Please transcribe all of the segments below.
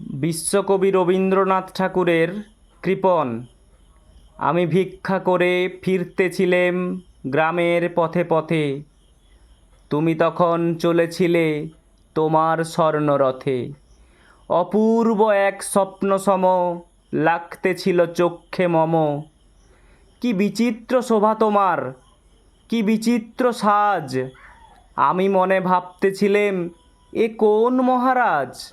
বিশ্বকবি রবীন্দ্রনাথ ঠাকুরের কৃপণ। আমি ভিক্ষা করে ফিরতেছিলেম গ্রামের পথে পথে। তুমি তখন চলেছিলে তোমার স্বর্ণরথে। অপূর্ব এক স্বপ্নসম লাগতেছিল চক্ষে মম। কি বিচিত্র শোভা তোমার, কি বিচিত্র সাজ। আমি মনে ভাবতেছিলেম, এ কোন মহারাজ?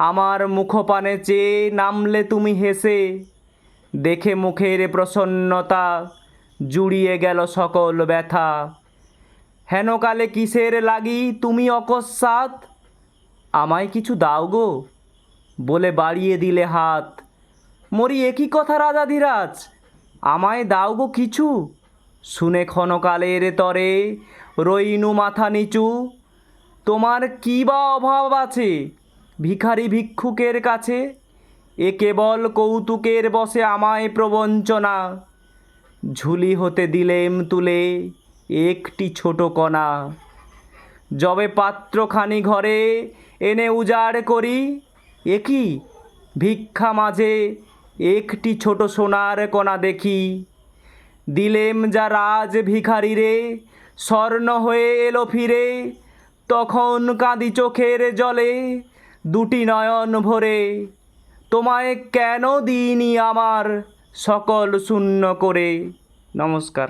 আমার মুখপানে চেয়ে নামলে তুমি হেসে। দেখে মুখের প্রসন্নতা জুড়িয়ে গেল সকল ব্যথা। হেনকালে কিসের লাগি তুমি অকস্মাৎ? আমায় কিছু দাও গো, বলে বাড়িয়ে দিলে হাত। মরি একই কথা রাজাধিরাজ আমায় দাও গো কিছু। শুনে ক্ষণকালের তরে রইনু মাথা নিচু। তোমার কী বা অভাব আছে? ভিখারি ভিক্ষুকের কাছে, এ কেবল কৌতুকের বসে আমায় প্রবঞ্চনা। ঝুলি হতে দিলেম তুলে একটি ছোট কণা। যবে পাত্রখানি ঘরে এনে উজাড় করি একই ভিক্ষা মাঝে একটি ছোট সোনার কণা দেখি। দিলেম যা রাজ ভিখারি রে, স্বর্ণ হয়ে এলো ফিরে, তখন কাঁদি চোখের জলে। দুটি নয়ন ভরে। তোমায় কেন দিইনি আমার সকল শূন্য করে? নমস্কার।